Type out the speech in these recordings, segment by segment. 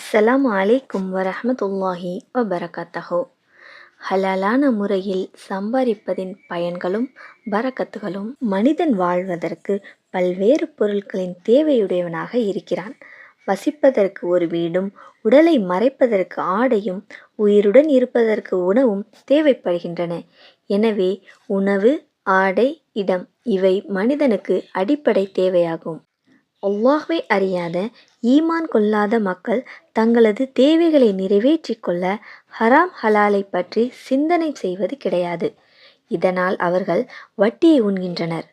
அஸ்ஸலாமு அலைக்கும் வரஹ்மத்துல்லாஹி வபரகத்தஹோ. ஹலாலான முறையில் சம்பாதிப்பதின் பயன்களும் பரக்கத்துகளும் மனிதன் வாழ்வதற்கு பல்வேறு பொருட்களின் தேவையுடையவனாக இருக்கிறான். வசிப்பதற்கு ஒரு வீடும் உடலை மறைப்பதற்கு ஆடையும் உயிருடன் இருப்பதற்கு உணவும் தேவைப்படுகின்றன. எனவே உணவு ஆடை இடம் இவை மனிதனுக்கு அடிப்படை தேவையாகும். அல்லாஹ்வை அறியாத ஈமான் கொள்ளாத மக்கள் தங்களது தேவைகளை நிறைவேற்றிக் கொள்ள ஹராம் ஹலாலை பற்றி சிந்தனை செய்வது கிடையாது. இதனால் அவர்கள் வட்டியை உண்கின்றனர்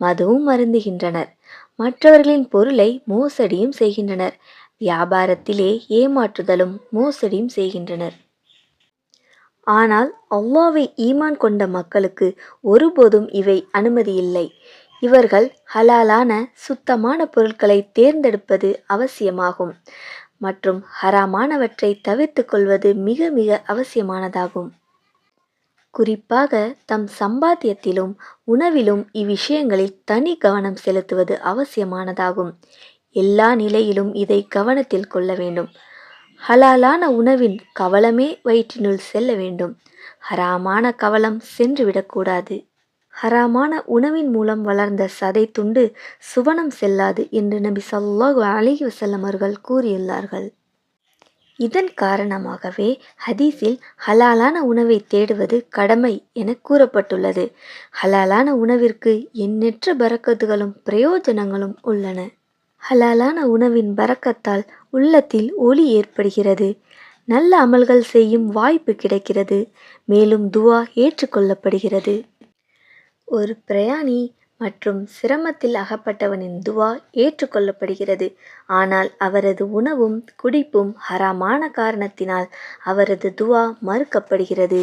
மதுவும் மருந்துகின்றனர் மற்றவர்களின் பொருளை மோசடியும் செய்கின்றனர் வியாபாரத்திலே ஏமாற்றுதலும் மோசடியும் செய்கின்றனர். ஆனால் அல்லாவை ஈமான் கொண்ட மக்களுக்கு ஒருபோதும் இவை அனுமதியில்லை இவர்கள் ஹலாலான சுத்தமான பொருட்களை தேர்ந்தெடுப்பது அவசியமாகும் மற்றும் ஹராமானவற்றை தவிர்த்து கொள்வது மிக மிக அவசியமானதாகும். குறிப்பாக தம் சம்பாத்தியத்திலும் உணவிலும் இவ்விஷயங்களில் தனி கவனம் செலுத்துவது அவசியமானதாகும். எல்லா நிலையிலும் இதை கவனத்தில் கொள்ள வேண்டும். ஹலாலான உணவின் கவலமே வயிற்றினுள் செல்ல வேண்டும். ஹராமான கவலம் சென்றுவிடக்கூடாது ஹராமான உணவின் மூலம் வளர்ந்த சதை துண்டு சுவனம் செல்லாது என்று நபி சல்லாஹு அலி வசல்லம் அவர்கள் கூறியுள்ளார்கள். இதன் காரணமாகவே ஹதீஸில் ஹலாலான உணவை தேடுவது கடமை என கூறப்பட்டுள்ளது. ஹலாலான உணவிற்கு எண்ணற்ற பறக்கத்துகளும் பிரயோஜனங்களும் உள்ளன. ஹலாலான உணவின் பறக்கத்தால் உள்ளத்தில் ஒளி ஏற்படுகிறது. நல்ல அமல்கள் செய்யும் வாய்ப்பு கிடைக்கிறது. மேலும் துவா ஏற்றுக்கொள்ளப்படுகிறது. ஒரு பிரயாணி மற்றும் சிரமத்தில் அகப்பட்டவனின் துவா ஏற்றுக்கொள்ளப்படுகிறது. ஆனால் அவரது உணவும் குடிப்பும் ஹராமான காரணத்தினால் அவரது துவா மறுக்கப்படுகிறது.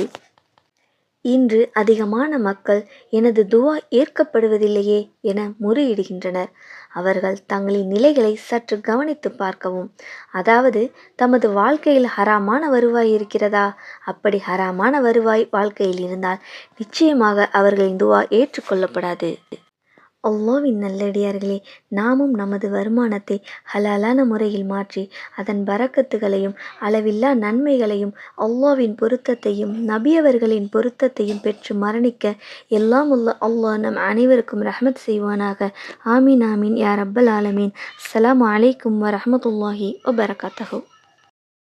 இன்று அதிகமான மக்கள் எனது துவா ஏற்கப்படுவதில்லையே என முறையிடுகின்றனர். அவர்கள் தங்களின் நிலைகளை சற்று கவனித்து பார்க்கவும். அதாவது தமது வாழ்க்கையில் ஹராமான வருவாய் இருக்கிறதா? அப்படி ஹராமான வருவாய் வாழ்க்கையில் இருந்தால் நிச்சயமாக அவர்களின் துவா ஏற்றுக்கொள்ளப்படாது அல்லாவின் நல்லடியார்களே நாமும் நமது வருமானத்தை ஹலாலான முறையில் மாற்றி அதன் பரக்கத்துகளையும் அளவில்லா நன்மைகளையும் அல்லாவின் பொருத்தத்தையும் நபியவர்களின் பொருத்தத்தையும் பெற்று மரணிக்க எல்லாம் உள்ள அல்லாஹ் நம் அனைவருக்கும் ரஹமத் செய்வானாக. ஆமீன் ஆமீன் யார் அப்பல் ஆலமீன். அஸ்ஸலாமு அலைக்கும் வரமத்துல்லாஹி வபரகாத்தஹு.